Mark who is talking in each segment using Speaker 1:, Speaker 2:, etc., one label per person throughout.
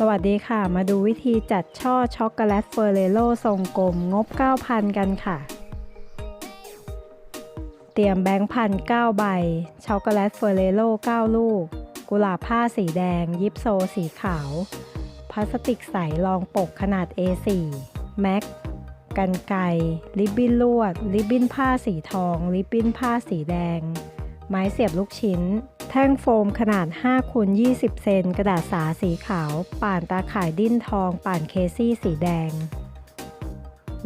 Speaker 1: สวัสดีค่ะ มาดูวิธีจัดช่อช็อกโกแลตเฟอร์เรโลทรงกลมงบ 9,000 กันค่ะ เตรียมแบงค์พัน9ใบ ช็อกโกแลตเฟอร์เรโล9 ลูก กุหลาบผ้าสีแดง ยิปโซสีขาว พลาสติกใสรองปกขนาด A4 แม็กกันไกรริบบิ้นลวด ริบบิ้นผ้าสีทอง ริบบิ้นผ้าสีแดง ไม้เสียบลูกชิ้น แท่งโฟมขนาด5คูณ20 เซน กระดาษสาสีขาว ป่านตาข่ายดิ้นทอง ป่านเคซี่สีแดง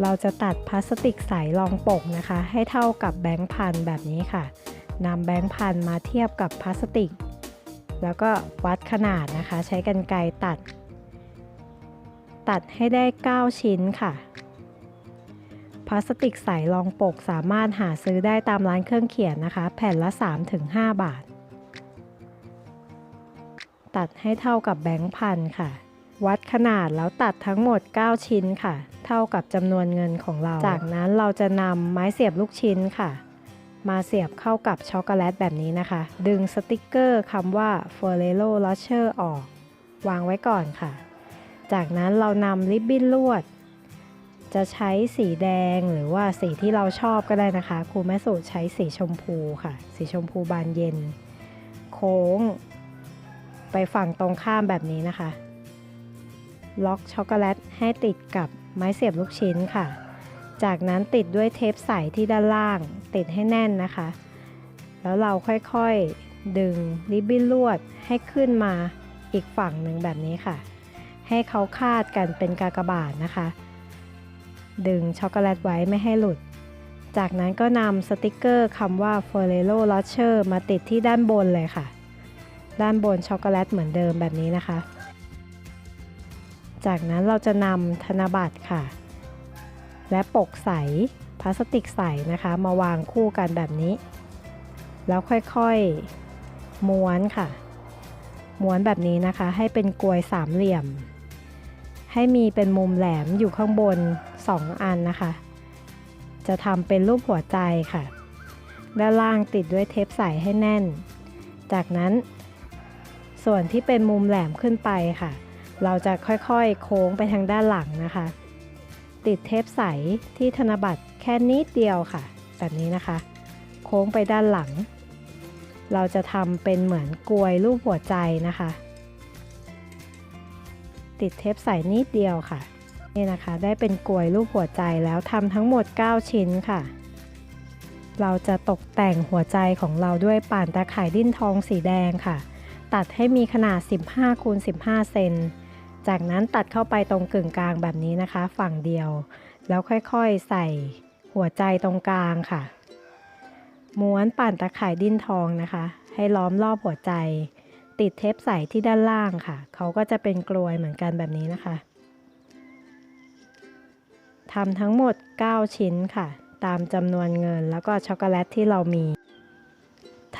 Speaker 1: เราจะตัดพลาสติกใสรองปกนะคะ ให้เท่ากับแบงค์พันแบบนี้ค่ะนำแบงค์พันมาเทียบกับพลาสติก แล้วก็วัดขนาดนะคะ ใช้กรรไกรตัด ตัดให้ได้ 9 ชิ้นค่ะพลาสติกใสรองปกสามารถหาซื้อได้ตามร้านเครื่องเขียนนะคะ แผ่นละ 3-5 บาท ตัดให้เท่ากับแบงค์พันค่ะ วัดขนาดแล้วตัดทั้งหมด 9 ชิ้นค่ะ เท่ากับจำนวนเงินของเรา จากนั้นเราจะนำไม้เสียบลูกชิ้นค่ะ มาเสียบเข้ากับช็อกโกแลตแบบนี้นะคะ ดึงสติกเกอร์คำว่า Ferrero Rocher ออก วางไว้ก่อนค่ะ จากนั้นเรานำริบบิ้นลวด จะใช้สีแดงหรือว่าสีที่เราชอบก็ได้นะคะ ครูแม่สูตรใช้สีชมพูค่ะ สีชมพูบานเย็น โค้ง ไปฝั่งตรงข้ามแบบนี้นะคะ ล็อกช็อกโกแลตให้ติดกับไม้เสียบลูกชิ้นค่ะ จากนั้นติดด้วยเทปใสที่ด้านล่าง ติดให้แน่นนะคะ แล้วเราค่อยๆดึงริบบิ้นลวดให้ขึ้นมาอีกฝั่งหนึ่งแบบนี้ค่ะ ให้เขาคาดกันเป็นกากบาทนะคะ ดึงช็อกโกแลตไว้ไม่ให้หลุด จากนั้นก็นำสติกเกอร์คำว่า Ferrero Rocher มาติดที่ด้านบนเลยค่ะ ด้านบนช็อกโกแลตเหมือนเดิมแบบนี้นะคะ จากนั้นเราจะนำธนบัตรค่ะ และปกใสพลาสติกใสนะคะ มาวางคู่กันแบบนี้ แล้วค่อยๆม้วนค่ะ ม้วนแบบนี้นะคะ ให้เป็นกลวยสามเหลี่ยม ให้มีเป็นมุมแหลมอยู่ข้างบน 2 อันนะคะ จะทำเป็นรูปหัวใจค่ะ ด้านล่างติดด้วยเทปใสให้แน่น จากนั้น ส่วนที่เป็นมุมแหลมขึ้นไปค่ะ เราจะค่อยๆ โค้งไปทางด้านหลังนะคะ ติดเทปใสที่ธนบัตรแค่นิดเดียวค่ะ แบบนี้นะคะ โค้งไปด้านหลัง เราจะทำเป็นเหมือนกลวยรูปหัวใจนะคะ ติดเทปใสนิดเดียวค่ะนี่นะคะได้เป็นกลวยรูปหัวใจแล้วทำทั้งหมด 9 ชิ้นค่ะ เราจะตกแต่งหัวใจของเราด้วยป่านตาข่ายดิ้นทองสีแดงค่ะ ตัดให้มีขนาด 15คูณ15 เซน จากนั้นตัดเข้าไปตรงกึ่งกลางแบบนี้นะคะ ฝั่งเดียว แล้วค่อยๆใส่หัวใจตรงกลางค่ะ ม้วนป่านตาข่ายดิ้นทองนะคะ ให้ล้อมรอบหัวใจ ติดเทปใสที่ด้านล่างค่ะ เขาก็จะเป็นกลวยเหมือนกันแบบนี้นะคะทำทั้งหมด 9 ชิ้นค่ะ ตามจำนวนเงินแล้วก็ช็อกโกแลตที่เรามี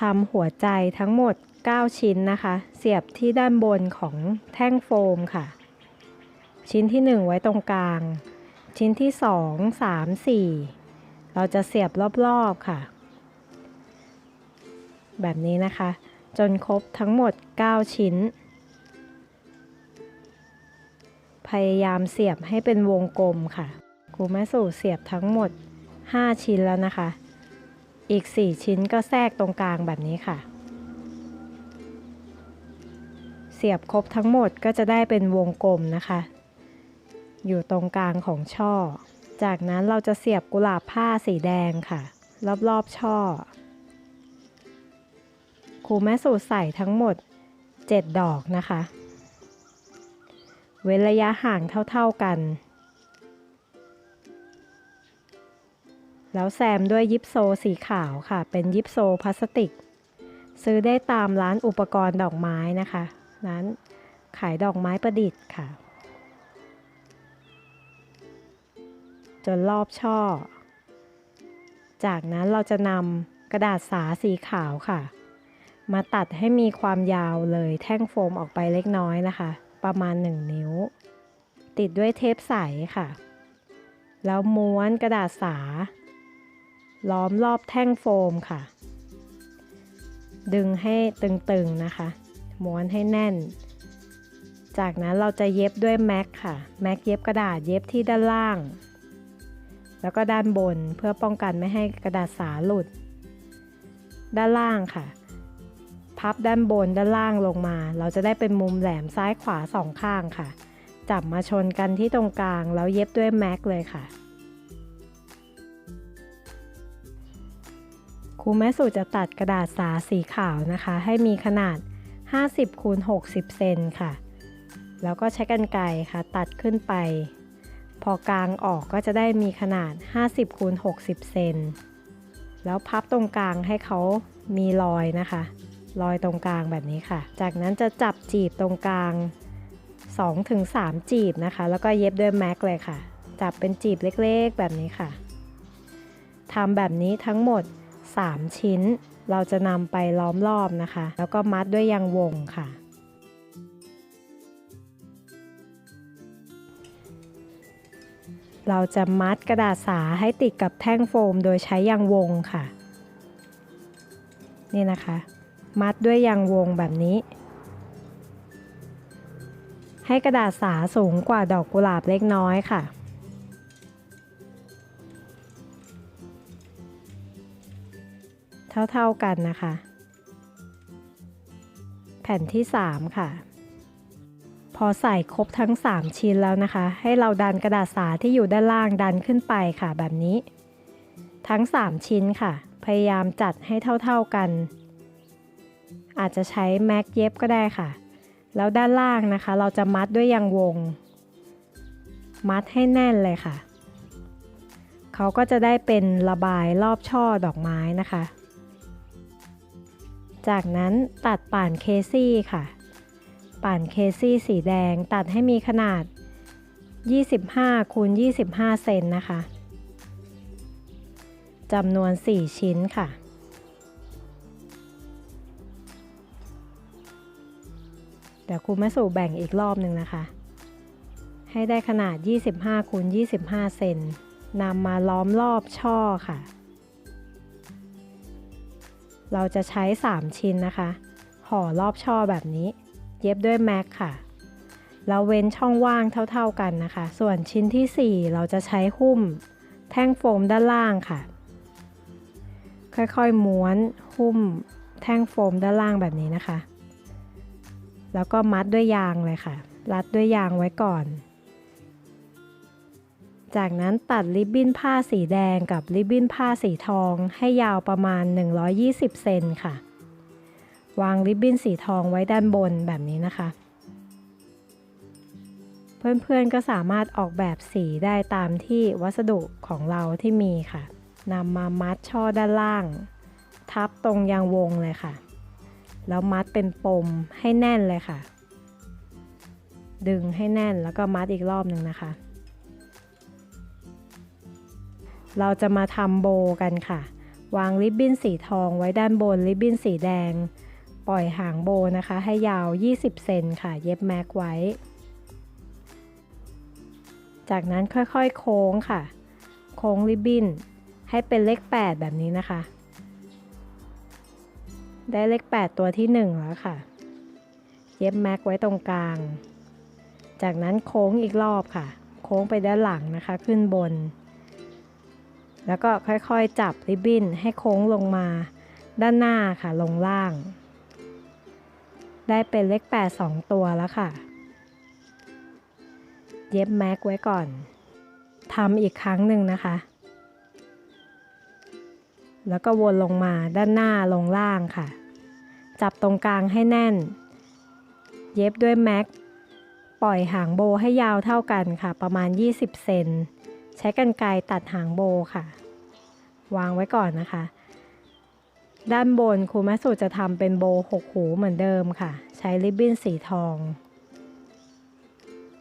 Speaker 1: ทำหัวใจทั้งหมด 9 ชิ้นนะคะ เสียบที่ด้านบนของแท่งโฟมค่ะ ชิ้นที่ 1 ไว้ตรงกลาง ชิ้นที่ 2 3 4 เราจะเสียบรอบๆค่ะ แบบนี้นะคะ จนครบทั้งหมด 9 ชิ้น พยายามเสียบให้เป็นวงกลมค่ะครูแม่สู่เสียบทั้งหมด 5 ชิ้นแล้วนะคะ อีก 4 ชิ้นก็แทรกตรงกลางแบบนี้ค่ะ เสียบครบทั้งหมดก็จะได้เป็นวงกลมนะคะ อยู่ตรงกลางของช่อ จากนั้นเราจะเสียบกุหลาบผ้าสีแดงค่ะ รอบๆช่อครูแม่สูตรใส่ทั้งหมด 7 ดอกนะคะ เว้นระยะห่างเท่าๆกัน แล้วแซมด้วยยิปโซสีขาวค่ะ เป็นยิปโซพลาสติก ซื้อได้ตามร้านอุปกรณ์ดอกไม้นะคะ ร้านขายดอกไม้ประดิษฐ์ค่ะ จนรอบช่อ จากนั้นเราจะนำกระดาษสาสีขาวค่ะ มาตัดให้มีความยาวเลยแท่งโฟมออกไปเล็กน้อยนะคะ ประมาณ 1 นิ้ว ติดด้วยเทปใสค่ะ แล้วม้วนกระดาษสา ล้อมรอบแท่งโฟมค่ะ ดึงให้ตึงๆนะคะ ม้วนให้แน่น จากนั้นเราจะเย็บด้วยแม็กค่ะ แม็กเย็บกระดาษเย็บที่ด้านล่าง แล้วก็ด้านบนเพื่อป้องกันไม่ให้กระดาษสาหลุด ด้านล่างค่ะ พับด้านบนด้านล่างลงมา เราจะได้เป็นมุมแหลมซ้ายขวาสองข้างค่ะ จับมาชนกันที่ตรงกลางแล้วเย็บด้วยแม็กเลยค่ะครูแม่สุจะตัดกระดาษสาสีขาวนะคะ ให้มีขนาด 50คูณ60 เซนค่ะ แล้วก็ใช้กรรไกรค่ะ ตัดขึ้นไป พอกลางออกก็จะได้มีขนาด 50คูณ60 เซน แล้วพับตรงกลางให้เขามีรอยนะคะ รอยตรงกลางแบบนี้ค่ะ จากนั้นจะจับจีบตรงกลาง 2-3 จีบนะคะ แล้วก็เย็บด้วยแม็กเลยค่ะ จับเป็นจีบเล็กๆ แบบนี้ค่ะทำแบบนี้ทั้งหมด 3 ชิ้น เราจะนำไปล้อมรอบนะคะ แล้วก็มัดด้วยยางวงค่ะ เราจะมัดกระดาษสาให้ติดกับแท่งโฟมโดยใช้ยางวงค่ะ นี่นะคะ มัดด้วยยางวงแบบนี้ ให้กระดาษสาสูงกว่าดอกกุหลาบเล็กน้อยค่ะ เท่า ๆกันนะคะ แผ่นที่ 3 ค่ะ พอใส่ครบทั้ง 3 ชิ้นแล้วนะคะ ให้เราดันกระดาษสาที่อยู่ด้านล่างดันขึ้นไปค่ะแบบนี้ ทั้ง 3 ชิ้นค่ะ พยายามจัดให้เท่า ๆกัน อาจจะใช้แม็กเย็บก็ได้ค่ะ แล้วด้านล่างนะคะ เราจะมัดด้วยยางวง มัดให้แน่นเลยค่ะเขาก็จะได้เป็นระบายรอบช่อดอกไม้นะคะ จากนั้นตัดป่านเคซี่ค่ะ ป่านเคซี่สีแดงตัดให้มีขนาด 25คูณ25 เซนนะคะจำนวน 4 ชิ้นค่ะ เดี๋ยวครูแม่สู่แบ่งอีกรอบหนึ่งนะคะ ให้ได้ขนาด 25คูณ25 เซนนำมาล้อมรอบช่อค่ะ เราจะใช้ 3 ชิ้นนะคะ ห่อรอบช่อแบบนี้ เย็บด้วยแม็กค่ะ เราเว้นช่องว่างเท่าๆกันนะคะ ส่วนชิ้นที่ 4 เราจะใช้หุ้ม แท่งโฟมด้านล่างค่ะ ค่อยๆม้วนหุ้ม แท่งโฟมด้านล่างแบบนี้นะคะ แล้วก็มัดด้วยยางเลยค่ะ รัดด้วยยางไว้ก่อน จากนั้นตัดริบบิ้นผ้าสีแดงกับริบบิ้นผ้าสีทองให้ยาวประมาณ 120 เซนค่ะ วางริบบิ้นสีทองไว้ด้านบนแบบนี้นะคะ เพื่อนๆก็สามารถออกแบบสีได้ตามที่วัสดุของเราที่มีค่ะนำมามัดช่อด้านล่าง ทับตรงยางวงเลยค่ะ แล้วมัดเป็นปมให้แน่นเลยค่ะ ดึงให้แน่นแล้วก็มัดอีกรอบหนึ่งนะคะ เราจะมาทำโบกันค่ะ วางริบบิ้นสีทองไว้ด้านบนริบบิ้นสีแดง ปล่อยหางโบนะคะ ให้ยาว 20 เซนค่ะ เย็บแม็กไว้ จากนั้นค่อยๆ โค้งค่ะ โค้งริบบิ้นให้เป็นเลข 8 แบบนี้นะคะ ได้เลข 8 ตัวที่ 1 แล้วค่ะ เย็บแม็กไว้ตรงกลาง จากนั้นโค้งอีกรอบค่ะ โค้งไปด้านหลังนะคะ ขึ้นบน แล้วก็ค่อยๆจับริบบิ้นให้โค้งลงมา ด้านหน้าค่ะลงล่าง ได้เป็นเลข8 2 ตัวแล้วค่ะ เย็บแม็กไว้ก่อนทำอีกครั้งหนึ่งนะคะ แล้วก็วนลงมาด้านหน้าลงล่างค่ะ จับตรงกลางให้แน่น เย็บด้วยแม็กปล่อยหางโบให้ยาวเท่ากันค่ะ ประมาณ 20 เซน ใช้กรรไกรตัดหางโบค่ะ วางไว้ก่อนนะคะ ด้านบนครูแม่สุจะทำเป็นโบหกหูเหมือนเดิมค่ะ ใช้ริบบิ้นสีทอง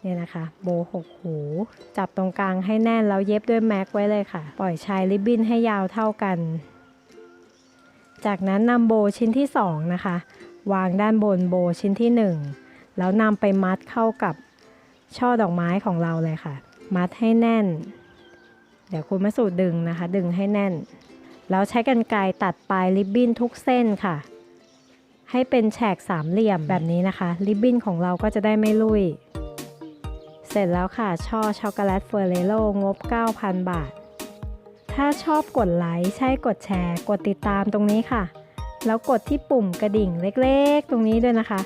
Speaker 1: เนี่ยนะคะ โบหกหู จับตรงกลางให้แน่นแล้วเย็บด้วยแม็กไว้เลยค่ะ ปล่อยชายริบบิ้นให้ยาวเท่ากัน จากนั้นนำโบชิ้นที่สองนะคะ วางด้านบนโบชิ้นที่หนึ่งแล้วนำไปมัดเข้ากับช่อดอกไม้ของเราเลยค่ะ มัดให้แน่น เดี๋ยวคุณมาสูดดึงนะคะ ดึงให้แน่น แล้วใช้กรรไกรตัดปลายริบบิ้นทุกเส้นค่ะ ให้เป็นแฉกสามเหลี่ยมแบบนี้นะคะ ริบบิ้นของเราก็จะได้ไม่ลุย เสร็จแล้วค่ะ ช่อช็อกโกแลตเฟอร์เรโลงบ 9,000 บาท ถ้าชอบกดไลค์ใช่กดแชร์ กดติดตามตรงนี้ค่ะ แล้วกดที่ปุ่มกระดิ่งเล็กๆ ตรงนี้ด้วยนะคะ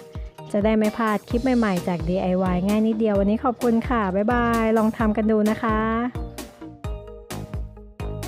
Speaker 1: จะได้ไม่พลาดคลิปใหม่ ๆ จาก DIY ง่ายนิดเดียววันนี้ขอบคุณค่ะ บ๊ายบาย ลองทำกันดูนะคะ